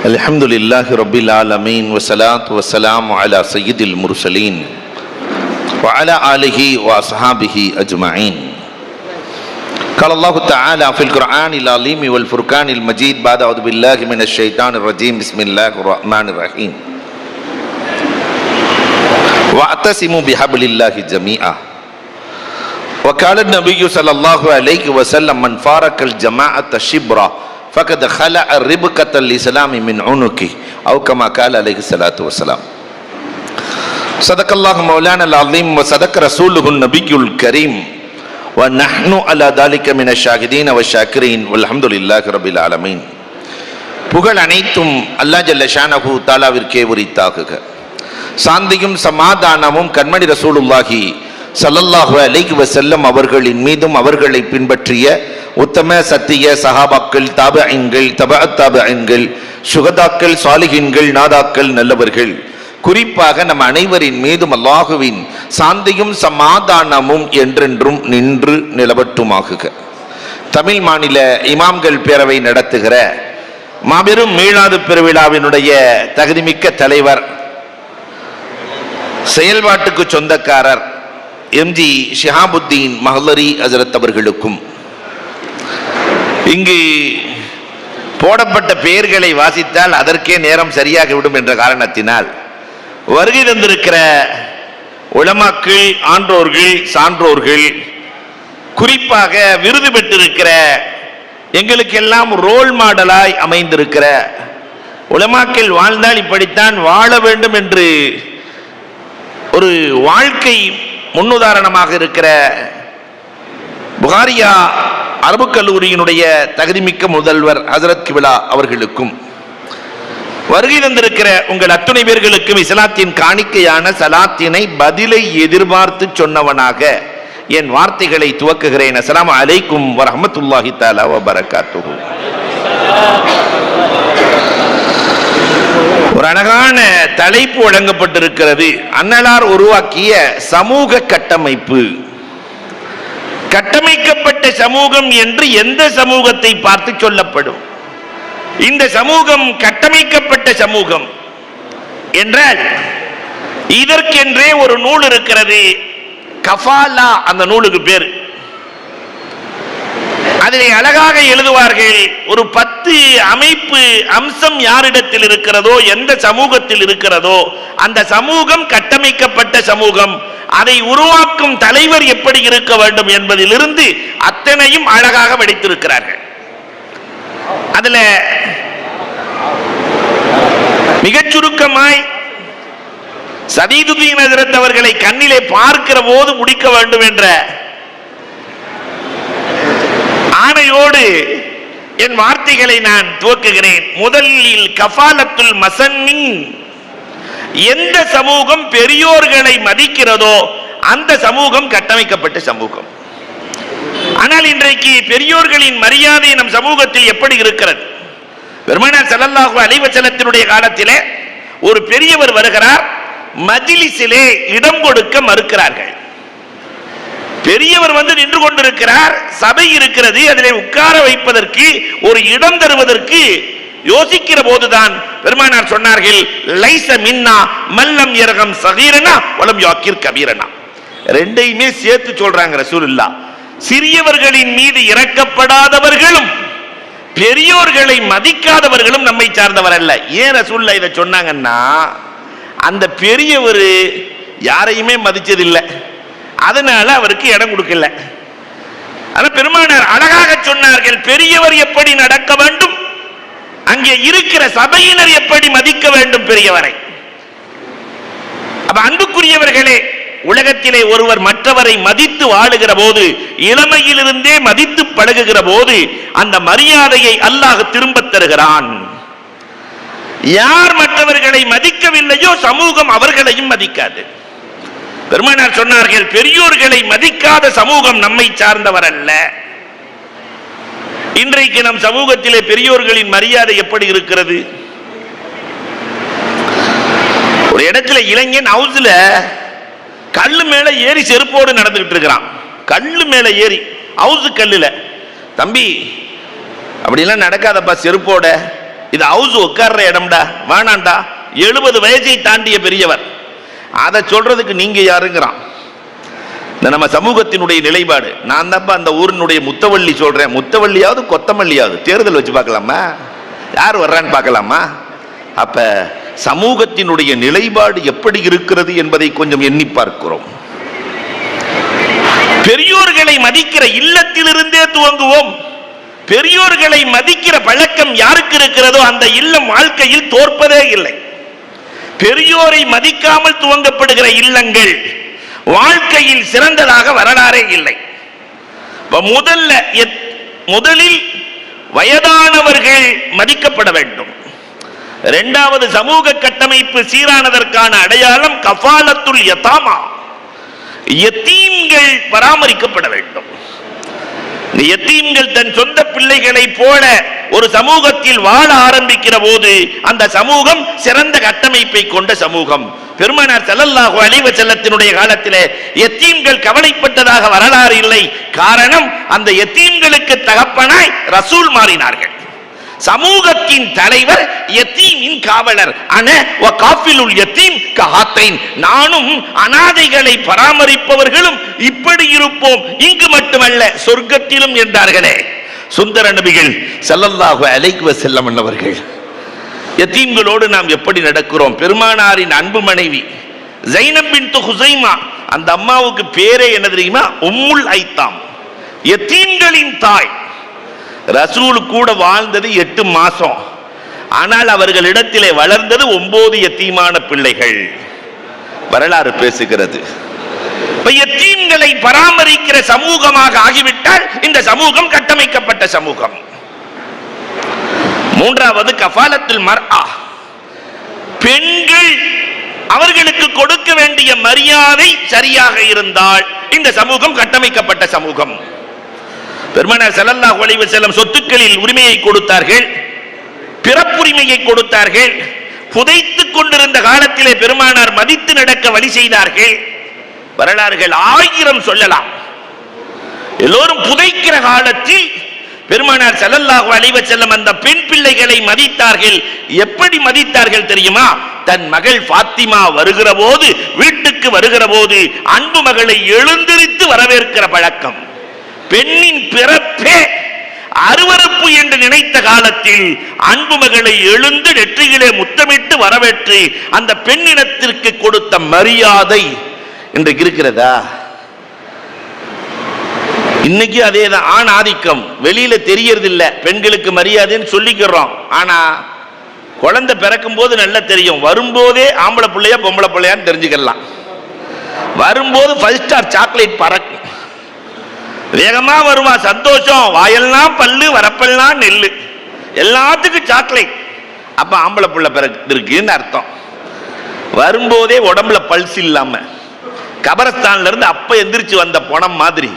الحمد لله رب العالمين والصلاة والسلام على سيد المرسلين وعلى آله وأصحابه أجمعين قال الله تعالى في القرآن العظيم والفرقان المجيد بعد أعوذ بالله من الشيطان الرجيم بسم الله الرحمن الرحيم واعتصموا بحبل الله جميعا وقال النبي صلى الله عليه وسلم من فارق الجماعة شبرا فقد خلع ربقة الإسلام من عنقه أو كما قال عليه الصلاة والسلام صدق الله مولانا العظيم وصدق رسوله النبي الكريم ونحن على ذلك من الشاهدين والشاكرين والحمد لله رب العالمين புகழ் அனைத்தும் அல்லாஹ் ஜல்ல ஷானஹு தாலாவிற்கே உரித்தாகுக சாந்தியும் சமாதானமும் கண்மணி ரசூலுல்லாஹி ஸல்லல்லாஹு அலைஹி வஸல்லம் அவர்களின் மீதும் அவர்களை பின்பற்றிய உத்தம சத்திய சஹாபாக்கள் தாபஐன்கள் தப தாபஐன்கள் சுகதாக்கள் சாலிகின்கள் நாதாக்கள் நல்லவர்கள். குறிப்பாக நம் அனைவரின் மீதும் அல்லாஹுவின் சாந்தியும் சமாதானமும் என்றென்றும் நின்று நிலவட்டுமாகுக. தமிழ் மாநில இமாம்கள் பேரவை நடத்துகிற மாபெரும் மீளாது பெருவிழாவினுடைய தகுதிமிக்க தலைவர் செயல்பாட்டுக்கு சொந்தக்காரர் எம்ஜி ஷிஹாபுத்தீன் மஹலரி ஹசரத் அவர்களுக்கும் இங்கு போடப்பட்ட பெயர்களை வாசித்தால் அதற்கே நேரம் சரியாகிவிடும் என்ற காரணத்தினால் வருகை தந்திருக்கிற உளமாக்கள் ஆன்றோர்கள் சான்றோர்கள் குறிப்பாக விருது பெற்றிருக்கிற எங்களுக்கெல்லாம் ரோல் மாடலாய் அமைந்திருக்கிற உலமாக்கள் வாழ்ந்தால் இப்படித்தான் வாழ வேண்டும் என்று ஒரு வாழ்க்கை முன்னுதாரணமாக இருக்கிற புகாரியா அரபு கல்லூரியினுடைய தகுதிமிக்க முதல்வர் ஹசரத் கிபிலா அவர்களுக்கும் வருகை தந்திருக்கிற உங்கள் அத்துணை பேர்களுக்கும் இஸ்லாத்தின் காணிக்கையான சலாத்தினை பதிலை எதிர்பார்த்து சொன்னவனாக என் வார்த்தைகளை துவக்குகிறேன். அஸ்லாம் அலைக்கும் வரஹமத்துல்லாஹி தாலா வபரகாத்துஹு. ஒரு அழகான தலைப்பு வழங்கப்பட்டிருக்கிறது. அன்னலார் உருவாக்கிய சமூக கட்டமைப்பு. கட்டமைக்கப்பட்ட சமூகம் என்று எந்த சமூகத்தை பார்த்து சொல்லப்படும்? இந்த சமூகம் கட்டமைக்கப்பட்ட சமூகம் என்றால் இதற்கென்றே ஒரு நூல் இருக்கிறது. கஃபாலா அந்த நூலுக்கு பேர். அதிலே அழகாக எழுதுவார்கள் ஒரு பத்து அமைப்பு அம்சம் யாரிடத்தில் இருக்கிறதோ எந்த சமூகத்தில் இருக்கிறதோ அந்த சமூகம் கட்டமைக்கப்பட்ட சமூகம் அதை உருவாக்கும் தலைவர் எப்படி இருக்க வேண்டும் என்பதிலிருந்து அத்தனையும் அழகாக வடித்திருக்கிறார்கள். அதுல மிகச் சுருக்கமாய் சதீதுதீன் ஹஜரத் அவர்களை கண்ணிலே பார்க்கிற போது முடிக்க வேண்டும் என்ற ஆணையோடு என் வார்த்தைகளை நான் துவக்குகிறேன். முதலில் கஃபாலத்துல் மசன்னின் எந்த சமூகம் பெரியோர்களை மதிக்கிறதோ அந்த சமூகம் கட்டமைக்கப்பட்ட சமூகம். ஆனால் இன்றைக்கு பெரியோர்களின் மரியாதை நம் சமூகத்தில் எப்படி இருக்கிறது? பெருமானார் ஸல்லல்லாஹு அலைஹி காலத்திலே ஒரு பெரியவர் வருகிறார் மஜ்லிஸிலே இடம் கொடுக்க மறுக்கிறார்கள். பெரியவர் வந்து நின்று கொண்டிருக்கிறார் சபை இருக்கிறது அதிலே உட்கார வைப்பதற்கு ஒரு இடம் தருவதற்கு யோசிக்கிற போதுதான் பெருமானார் சொன்னார்கள் லைச மின்னா மல்லம் இரகம் சகீரனா வலம் யாக்கிர் கபீரனா. ரெண்டையுமே சேர்த்து சொல்றாங்க ரசூலுல்லா. சிறியவர்களின் மீது இறக்கப்படாதவர்களும் பெரியோர்களை மதிக்காதவர்களும் நம்மை சார்ந்தவர் அல்ல. ஏன் ரசூல்லா இதை சொன்னாங்கன்னா அந்த பெரியவர் யாரையுமே மதிச்சதில்லை. அதனால அவருக்கு இடம் கொடுக்கல. ஆனா பெருமானார் அழகாக சொன்னார்கள் பெரியவர் எப்படி நடக்க வேண்டும்? அங்கே இருக்கிற சபையினர் எப்படி மதிக்க வேண்டும் பெரியவரை? அப்ப அன்புக்குரியவர்களே உலகத்திலே ஒருவர் மற்றவரை மதித்து வாழுகிற போது இளமையிலிருந்தே மதித்து பழகுகிற போது அந்த மரியாதையை அல்லாஹ் திரும்பத் தருகிறான். யார் மற்றவர்களை மதிக்கவில்லையோ சமூகம் அவர்களையும் மதிக்காது. பெருமானார் சொன்னார்கள் பெரியோர்களை மதிக்காத சமூகம் நம்மை சார்ந்தவர் அல்ல இன்றைக்கு நம் சமூகத்திலே பெரியோர்களின் மரியாதை எப்படி இருக்கிறது? ஒரு இடத்துல இளைஞன் ஹவுஸ்ல கல்லு மேல ஏறி செருப்போடு நடந்துகிட்டு இருக்கிறான். கல்லு மேல ஏறி ஹவுஸ் கல்லுல. தம்பி அப்படிலாம் நடக்காதப்பா செருப்போட. இது ஹவுஸ் உட்கார்ற இடம்டா வேணாண்டா எழுபது வயசை தாண்டிய பெரியவர். அதை சொல்றதுக்கு நீங்க யாருங்கிறான்? இந்த நம்ம சமூகத்தினுடைய நிலைப்பாடு. நான் தான்ப்பா அந்த ஊரினுடைய முத்தவள்ளி சொல்றேன். முத்தவள்ளியாவது கொத்தமல்லியாவது. தேர்தல் வச்சு பார்க்கலாமா? யார் வர்றான்னு பார்க்கலாமா? அப்ப சமூகத்தினுடைய நிலைப்பாடு எப்படி இருக்கிறது என்பதை கொஞ்சம் எண்ணி பார்க்கிறோம். பெரியோர்களை மதிக்கிற இல்லத்திலிருந்தே துவங்குவோம். பெரியோர்களை மதிக்கிற பழக்கம் யாருக்கு இருக்கிறதோ அந்த இல்லம் வாழ்க்கையில் தோற்பதே இல்லை. பெரியோரை மதிக்காமல் துவங்கப்படுகிற இல்லங்கள் வாழ்க்கையில் சிறந்ததாக வரலாறே இல்லை. முதல்ல எத்- முதலில் வயதானவர்கள் மதிக்கப்பட வேண்டும். இரண்டாவது சமூக கட்டமைப்பு சீரானதற்கான அடையாளம் கஃபாலத்துல் யதாமா. எத்தீம்கள் பராமரிக்கப்பட வேண்டும். இந்த தன் சொந்த பிள்ளைகளை போல ஒரு சமூகத்தில் வாழ ஆரம்பிக்கிற போது அந்த சமூகம் சிறந்த கட்டமைப்பை கொண்ட சமூகம். பெருமானார் செல்லல்லாஹு அலைவ செல்லத்தினுடைய காலத்திலே எத்தீம்கள் கவலைப்பட்டதாக வரலாறு இல்லை. காரணம் அந்த எத்தீம்களுக்கு தகப்பனாய் ரசூல் மாறினார்கள். சமூகத்தின் தலைவர் எத்தீமின் காவலர். அன வ காஃபிலுல் எத்தீம் கஹாத்தைன் நானும் அனாதைகளை பராமரிப்பவர்களும் இப்படி இருப்போம். இங்கு மட்டுமல்ல சொர்க்கத்திலும் என்றார்களே. சுந்தர நபிகள் செல்லல்லாக அலைஹி வஸல்லம் அவர்கள் யத்தீம்களோடு நாம் எப்படி நடக்கிறோம்? பெருமானாரின் அன்பு மனைவி ஜைனப் பின் ஹுசைமா அந்த அம்மாவுக்கு பேரே என்ன தெரியுமா? உம்முல் ஐத்தாம். எத்தீம்களின் தாய். ரசூல் கூட வாழ்ந்தது எட்டு மாசம். ஆனால் அவர்களிடத்திலே வளர்ந்தது ஒன்பது எத்தீமான பிள்ளைகள். வரலாறு பேசுகிறது. எத்தீம்களை பராமரிக்கிற சமூகமாக ஆகிவிட்டால் இந்த சமூகம் கட்டமைக்கப்பட்ட சமூகம். மூன்றாவது கஃபாலத்தில் மர்ஆ. பெண்கள் அவர்களுக்கு கொடுக்க வேண்டிய மரியாதை சரியாக இருந்தால் இந்த சமூகம் கட்டமைக்கப்பட்ட சமூகம். பெருமனார் செல்லல்லா ஒளிவு செல்லும் சொத்துக்களில் உரிமையை கொடுத்தார்கள் பிறப்புரிமையை கொடுத்தார்கள் புதைத்துக் கொண்டிருந்த காலத்திலே பெருமானார் மதித்து நடக்க வழி செய்தார்கள். வரலாறுகள் ஆயிரம் சொல்லலாம். எல்லோரும் புதைக்கிற காலத்தில் பெருமானார் ஸல்லல்லாஹு அலைஹி செல்லம் அந்த பெண் பிள்ளைகளை மதித்தார்கள். எப்படி மதித்தார்கள் தெரியுமா? தன் மகள் பாத்திமா வருகிற போது வீட்டுக்கு வருகிற போது அன்பு மகளை எழுந்திருத்து வரவேற்கிற பழக்கம். பெண்ணின் பிறப்பே அருவருப்பு என்று நினைத்த காலத்தில் அன்பு மகளை எழுந்து நெற்றியிலே முத்தமிட்டு வரவேற்று அந்த பெண்ணினத்திற்கு கொடுத்த மரியாதை இன்றைக்கு இருக்கிறதா? இன்னைக்கு அதே தான் ஆண் ஆதிக்கம். வெளியில தெரியறது இல்ல பெண்களுக்கு மரியாதைன்னு சொல்லிக்கிறோம். ஆனா குழந்தை பிறக்கும் போது நல்லா தெரியும். வரும்போதே ஆம்பளை பிள்ளையா பொம்பளை பிள்ளையான்னு தெரிஞ்சுக்கலாம். வரும்போது ஃபைவ் ஸ்டார் சாக்லேட் பறக்கும். வேகமா வருமா? சந்தோஷம். வாயெல்லாம் பல்லு வரப்பெல்லாம் நெல்லு. எல்லாத்துக்கும் சாக்லேட் அப்ப ஆம்பளை பிள்ளை பிறகுன்னு அர்த்தம். வரும்போதே உடம்புல பல்ஸ் இல்லாம. கபரஸ்தான்ல இருந்து அப்ப எந்திரிச்சு வந்த பணம் மாதிரி.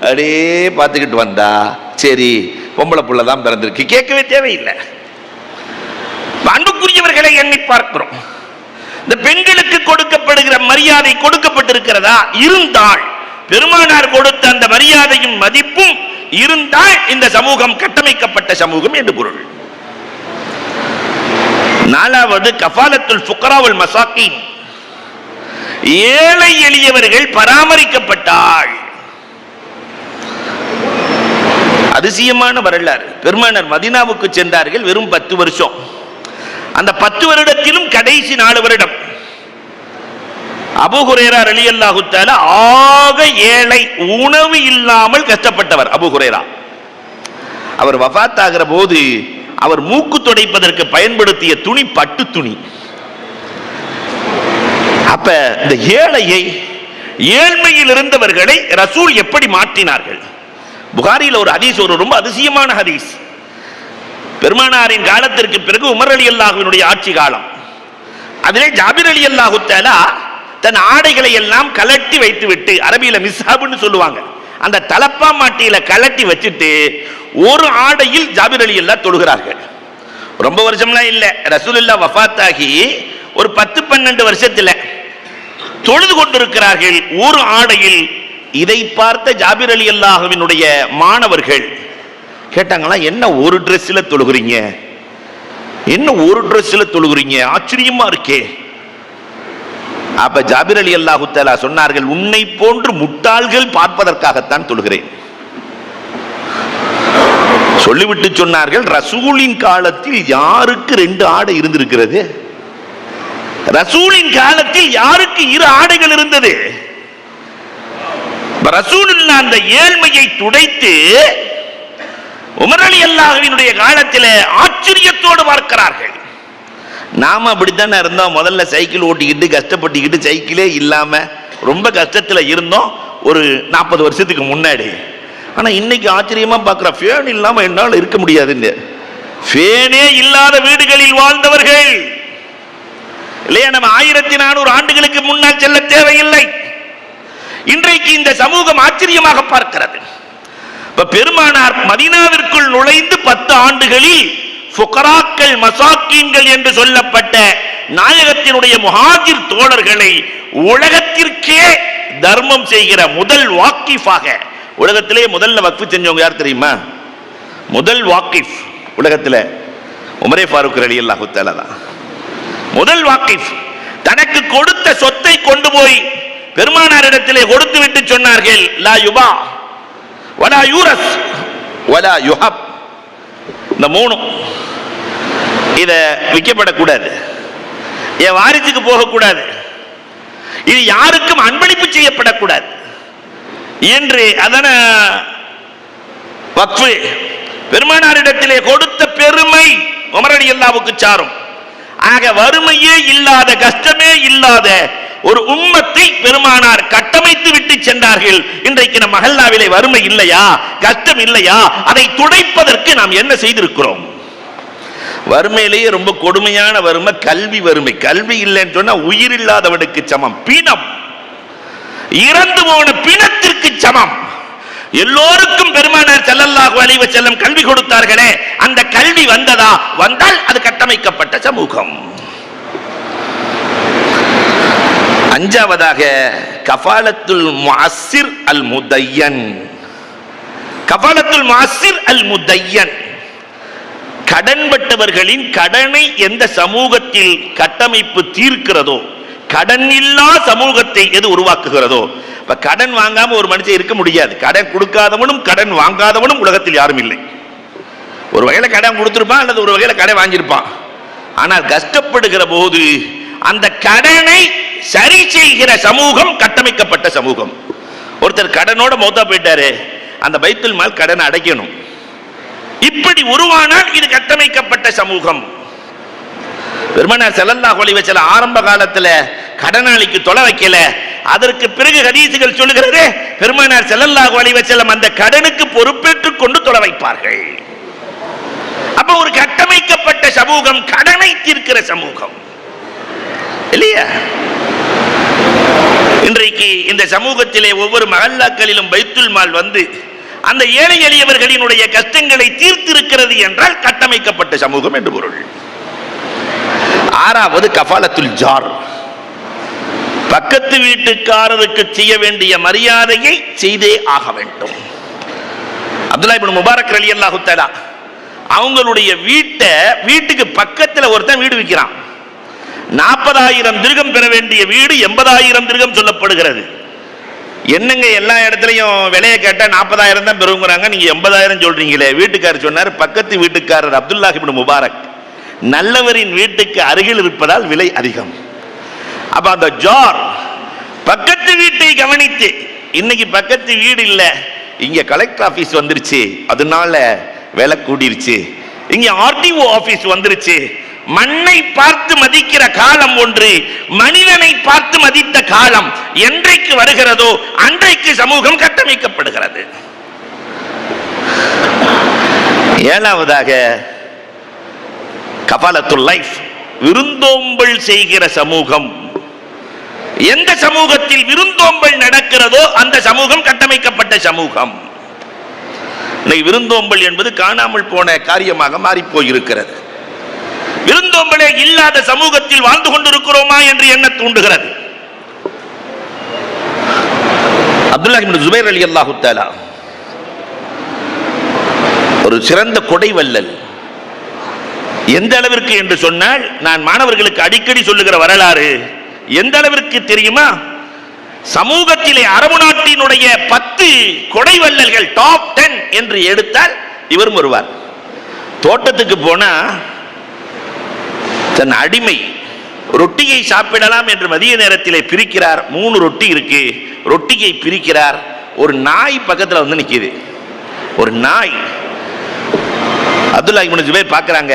அப்படியே பார்த்துக்கிட்டு வந்தா. சரி பொம்பளை புள்ள தான் பிறந்திருக்கு. கேட்கவே தேவையில்லை. அன்புக்குரியவர்களை எண்ணி பார்க்கிறோம். இந்த பெண்களுக்கு கொடுக்கப்படுகிற மரியாதை கொடுக்கப்பட்டிருக்கிறதா? இருந்தால் பெருமானார் கொடுத்த அந்த மரியாதையும் மதிப்பும் இருந்தால் இந்த சமூகம் கட்டமைக்கப்பட்ட சமூகம் என்று பொருள். நாலாவது கபாலத்துல் ஃபுக்ராவுல் மசாக்கின். ஏழை எளியவர்கள் பராமரிக்கப்பட்டால் அதிசயமான வரலாறு. பெருமானார் மதினாவுக்கு சென்றார்கள் வெறும் பத்து வருஷம். அந்த பத்து வருடத்திலும் கடைசி நாலு வருடம். அபு அலி அல்லாஹுத்தால ஆக ஏழை உணவு இல்லாமல் கஷ்டப்பட்டவர் அபுகுரேரா அவர் வஃபாத் ஆகிற போது அவர் மூக்கு துடைப்பதற்கு பயன்படுத்திய துணி பட்டு துணி. அப்ப இந்த ஏழையை ஏழ்மையில் இருந்தவர்களை ரசூல் எப்படி மாற்றினார்கள்? புகாரியில் ஒரு ஹதீஸ் ஒரு ரொம்ப அதிசயமான ஹதீஸ். பெருமானாரின் காலத்திற்கு பிறகு உமர் அலி அல்லாஹுவினுடைய ஆட்சி காலம். அதிலே ஜாபிர் அலி அல்லாஹு தஆலா தன் ஆடைகளை எல்லாம் கலட்டி வைத்து விட்டு அரபியில மிஸ்ஹாபுன்னு சொல்லுவாங்க. அந்த தலப்பா மாட்டியில கலட்டி வச்சுட்டு ஒரு ஆடையில் ஜாபிர் அலி அல்லா தொழுகிறார்கள். ரொம்ப வருஷம்லாம் இல்லை. ரசூலுல்லா வஃத்தாகி ஒரு பத்து பன்னெண்டு வருஷத்துல தொழுது கொண்டிருக்கிறார்கள் ஒரு ஆடையில் இதை பார்த்த ஜாபிர் அலி அல்லாஹுவினுடைய மாணவர்கள் கேட்டாங்களா என்ன ஒரு ட்ரெஸ்ல தொழுகிறீங்க? என்ன ஒரு ட்ரெஸ்ல தொழுகிறீங்க? ஆச்சரியமா இருக்கே. அப்ப ஜாபிர் அலி அல்லாஹு தாலா சொன்னார்கள் உன்னை போன்று முட்டாள்கள் பார்ப்பதற்காகத்தான் தொழுகிறேன். சொல்லிவிட்டு சொன்னார்கள் ரசூலின் காலத்தில் யாருக்கு ரெண்டு ஆடை இருந்திருக்கிறது? ரசூலின் காலத்தில் யாருக்கு இரு ஆடைகள் இருந்தது? ரசூலுல்லா அந்த ஏழ்மையை துடைத்து உமர் அலி அல்லாஹ்வினுடைய காலத்தில் ஆச்சரியத்தோடு பார்க்கிறார்கள். நாம அப்படித்தானே இருந்தோம். முதல்ல சைக்கிள் ஓட்டிக்கிட்டு கஷ்டப்பட்டுக்கிட்டு சைக்கிளே இல்லாம ரொம்ப கஷ்டத்துல இருந்தோம். ஒரு நாற்பது வருஷத்துக்கு முன்னாடி. ஆனா இன்னைக்கு ஆச்சரியமா பார்க்குற ஃபேன் இல்லாம என்னால் இருக்க முடியாதுன்னு. ஃபேனே இல்லாத வீடுகளில் வாழ்ந்தவர்கள். இல்லையா நம்ம ஆயிரத்தி நானூறு ஆண்டுகளுக்கு முன்னால் செல்ல தேவையில்லை. இன்றைக்கு இந்த சமூகம் ஆச்சரியமாக பார்க்கிறது. இப்ப பெருமானார் மதினாவிற்குள் நுழைந்து பத்து ஆண்டுகளில் புகராக்கள் மசாக்கீன்கள் என்று சொல்லப்பட்ட நாயகத்தினுடைய முஹாஜிர் தோழர்களை உலகத்திற்கே தர்மம் செய்கிற முதல் வாக்கிஃபாக உலகத்திலே முதல்ல வக்ஃபு செஞ்சவங்க யார் தெரியுமா? முதல் வாக்கிஃப் உலகத்தில் உமரே ஃபாரூக் அலி அல்லாஹு தான். முதல் வாக்கிஃப் தனக்கு கொடுத்த சொத்தை கொண்டு போய் பெருமானாரிடத்திலே கொடுத்து விட்டு சொன்னார்கள் லா யுபா வலா யூரஸ் வலா யுஹப். இந்த மூணும் இதை விற்கப்படக்கூடாது. என் வாரிசுக்கு போகக்கூடாது. இது யாருக்கும் அன்பளிப்பு செய்யப்படக்கூடாது. என்று அதன வக்ஃபு பெருமானாரிடத்திலே கொடுத்த பெருமை உமரடி அல்லாவுக்கு சாரும். ஆக வறுமையே இல்லாத கஷ்டமே இல்லாத ஒரு உம்மத்தை பெருமானார் கட்டமைத்து விட்டு சென்றார்கள். இன்றைக்கு நம் மஹல்லாவிலே வறுமை இல்லையா? கஷ்டம் இல்லையா? அதை துடைப்பதற்கு நாம் என்ன செய்திருக்கிறோம்? வறுமையிலேயே ரொம்ப கொடுமையான வறுமை கல்வி வறுமை. கல்வி இல்லைன்னு சொன்னா உயிர் இல்லாதவனுக்கு சமம். பிணம். இறந்து போன பிணத்திற்கு சமம். எல்லோருக்கும் பெருமானார் ஸல்லல்லாஹு அலைஹி செல்லும் கல்வி கொடுத்தார்களே. அந்த கல்வி வந்ததா? வந்தால் அது கட்டமைக்கப்பட்ட சமூகம். அஞ்சாவதாக கபாலத்துல் முஅஸ்ஸிர் அல் முதையன் கபாலத்துல் முஅஸ்ஸிர் அல் முதையன் கடன்பட்டவர்களின் கடனை எந்த சமூகத்தில் கட்டமைப்பு தீர்க்கிறதோ கடன் இல்லா சமூகத்தை எது உருவாக்குகிறதோ இப்ப கடன் வாங்காம ஒரு மனுஷன் இருக்க முடியாது. கடன் கொடுக்காதவனும் கடன் வாங்காதவனும் உலகத்தில் யாரும் இல்லை. ஒரு வகையில கடன் கொடுத்துருப்பான் அல்லது ஒரு வகையில கடன் வாங்கியிருப்பான். ஆனால் கஷ்டப்படுகிற போது அந்த கடனை சரி செய்கிற சமூகம் கட்டமைக்கப்பட்ட சமூகம். ஒருத்தர் கடனோட மௌத்தா போயிட்டாரு. அந்த பைத்துல் மால் கடனை அடைக்கணும். இப்படி உருவானால் இது கட்டமைக்கப்பட்ட சமூகம். பெருமனார் செல்லல்லா கொலை வச்சல ஆரம்ப காலத்துல கடனாளிக்கு தொலை வைக்கல. அதற்கு பிறகு ஹதீசுகள் சொல்லுகிறது பெருமானார் செல்லல்லா அலைஹி வச்சலம் அந்த கடனுக்கு பொறுப்பேற்றுக் கொண்டு தொலை வைப்பார்கள். அப்ப ஒரு கட்டமைக்கப்பட்ட சமூகம் கடனை தீர்க்கிற சமூகம். இல்லையா? இன்றைக்கு இந்த சமூகத்திலே ஒவ்வொரு மகல்லாக்களிலும் பைத்துல் மால் வந்து அந்த ஏழை எளியவர்களினுடைய கஷ்டங்களை தீர்த்திருக்கிறது என்றால் கட்டமைக்கப்பட்ட சமூகம் என்று பொருள். ஆறாவது கஃபாலத்துல் ஜார். பக்கத்து வீட்டுக்காரருக்கு செய்ய வேண்டிய மரியாதையை செய்தே ஆக வேண்டும். அப்துல்லா இப்னு முபாரக் அலி அல்லாஹு அவங்களுடைய வீட்டை வீட்டுக்கு பக்கத்துல ஒருத்தன் வீடு விற்கிறான் நாற்பதாயிரம் திருகம் பெற வேண்டிய வீடு எண்பதாயிரம் திருகம் சொல்லப்படுகிறது. என்னங்க எல்லா இடத்துலையும் விலையை கேட்டால் நாற்பதாயிரம் தான் பெறுங்கிறாங்க. நீங்கள் எண்பதாயிரம் சொல்கிறீங்களே வீட்டுக்காரர் சொன்னார் பக்கத்து வீட்டுக்காரர் அப்துல்லா முபாரக் நல்லவரின் வீட்டுக்கு அருகில் இருப்பதால் விலை அதிகம். அப்போ அந்த ஜார் பக்கத்து வீட்டை கவனித்து இன்னைக்கு பக்கத்து வீடு இல்லை இங்கே கலெக்டர் ஆஃபீஸ் வந்துருச்சு அதனால விலை கூடிருச்சு இங்கே ஆர்டிஓ ஆஃபீஸ் வந்துருச்சு மண்ணை பார்த்து மதிக்கிற காலம் ஒன்று மனிதனை பார்த்து மதித்த காலம் என்றைக்கு வருகிறதோ அன்றைக்கு சமூகம் கட்டமைக்கப்படுகிறது. ஏழாவதாக கபாலத்து லைஃப் விருந்தோம்பல் செய்கிற சமூகம். எந்த சமூகத்தில் விருந்தோம்பல் நடக்கிறதோ அந்த சமூகம் கட்டமைக்கப்பட்ட சமூகம். இன்னைக்கு விருந்தோம்பல் என்பது காணாமல் போன காரியமாக மாறி போயிருக்கிறது விருந்தோம்பலே இல்லாத சமூகத்தில் வாழ்ந்து கொண்டிருக்கிறோமா என்று என்ன தூண்டுகிறது. அப்துல்லா ஜுபைர் அலி அல்லாஹு ஒரு சிறந்த கொடை வல்லல் எந்த அளவிற்கு என்று சொன்னால் நான் மாணவர்களுக்கு அடிக்கடி சொல்லுகிற வரலாறு எந்த அளவிற்கு தெரியுமா? சமூகத்திலே அரபு நாட்டினுடைய பத்து கொடைவள்ளல்கள் டாப் டென் என்று எடுத்தால் இவரும் வருவார் தோட்டத்துக்கு போனா தன் அடிமை ரொட்டியை சாப்பிடலாம் என்று மதிய நேரத்திலே பிரிக்கிறார். மூணு ரொட்டி இருக்கு. ரொட்டியை பிரிக்கிறார். ஒரு நாய் பக்கத்தில் வந்து நிற்கிது ஒரு நாய். அப்துல்லா இப்னு பேர் பார்க்குறாங்க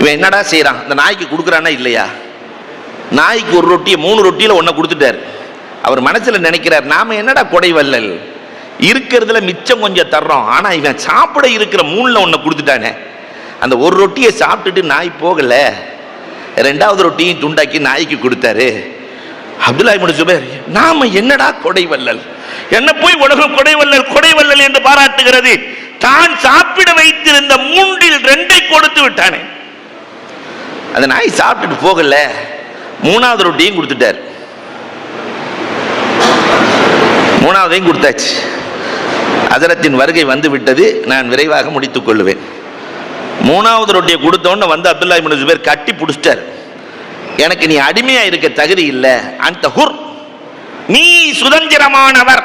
இவன் என்னடா செய்கிறான் இந்த நாய்க்கு கொடுக்குறானா இல்லையா? நாய்க்கு ஒரு ரொட்டியை மூணு ரொட்டியில் ஒன்றை கொடுத்துட்டார். அவர் மனசில் நினைக்கிறார் நாம என்னடா கொடை வள்ளல்? இருக்கிறதுல மிச்சம் கொஞ்சம் தர்றோம். ஆனால் இவன் சாப்பிட இருக்கிற மூணில் ஒன்றை கொடுத்துட்டானே. அந்த ஒரு ரொட்டியை சாப்பிட்டுட்டு நாய் போகல. ரெண்டாவது ரொட்டியும் துண்டாக்கி நாய்க்கு கொடுத்தாரு. அப்துல்லாஹி இப்னு ஜுபைர் நாம என்னடா கொடை வள்ளல் என்ன போய் உலகம் கொடை வல்லல் கொடை வள்ளல் என்று பாராட்டுகிறது? தான் சாப்பிட வைத்திருந்த மூன்றில் ரெண்டை கொடுத்து விட்டானே. அந்த நாய் சாப்பிட்டுட்டு போகல. மூணாவது ரொட்டியும் கொடுத்துட்டார். மூணாவதையும் கொடுத்தாச்சு. அதரத்தின் வருகை வந்து விட்டது. நான் விரைவாக முடித்துக் கொள்ளுவேன் மூணாவது ரொட்டியை கொடுத்தோன்னு வந்து அப்துல்லா இப்னு ஜுபேர் கட்டி பிடிச்சிட்டார். எனக்கு நீ அடிமையா இருக்க தகுதி இல்லை. அந்த ஹுர். நீ சுதந்திரமானவர்.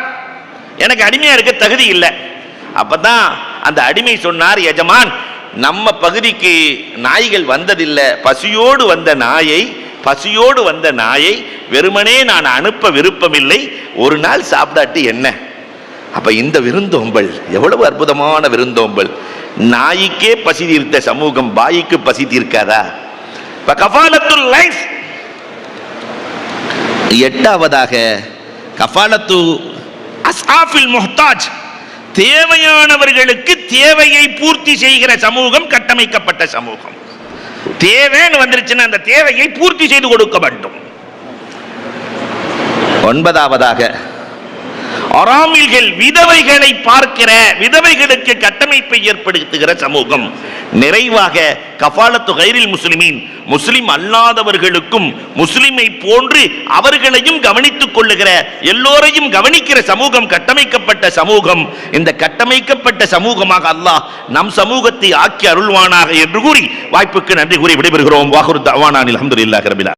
எனக்கு அடிமையா இருக்க தகுதி இல்லை. அப்பதான் அந்த அடிமை சொன்னார் எஜமான் நம்ம பகுதிக்கு நாய்கள் வந்ததில்லை. பசியோடு வந்த நாயை பசியோடு வந்த நாயை வெறுமனே நான் அனுப்ப விருப்பமில்லை. ஒரு நாள் சாப்பிடாட்டி என்ன? அப்ப இந்த விருந்தோம்பல் எவ்வளவு அற்புதமான விருந்தோம்பல். நாய்க்கே பசி தீர்த்த சமூகம் பாய்க்கு பசி தீர்க்காதா? கஃபாலத்துல் லைஃப். எட்டாவதாக கஃபாலத்து அஸ்ஆஃபில் முஹ்தாஜ். தேவையானவர்களுக்கு தேவையை பூர்த்தி செய்கிற சமூகம் கட்டமைக்கப்பட்ட சமூகம். தேவைன்னு வந்துருச்சுன்னா அந்த தேவையை பூர்த்தி செய்து கொடுக்க வேண்டும். ஒன்பதாவதாக அறாமில்கள் விதவைகளை பார்க்கிற விதவைகளுக்கு கட்டமைப்பை ஏற்படுத்துகிற சமூகம். நிறைவாக கபாலத்து கைரில் முஸ்லிமீன் முஸ்லிம் அல்லாதவர்களுக்கும் முஸ்லிமை போன்று அவர்களையும் கவனித்துக் கொள்ளுகிற எல்லோரையும் கவனிக்கிற சமூகம் கட்டமைக்கப்பட்ட சமூகம். இந்த கட்டமைக்கப்பட்ட சமூகமாக அல்லாஹ் நம் சமூகத்தை ஆக்கி அருள்வானாக என்று கூறி வாய்ப்புக்கு நன்றி கூறி விடைபெறுகிறோம். வாகுரு தவானானில் அஹமதுல்லாஹி ரபிலா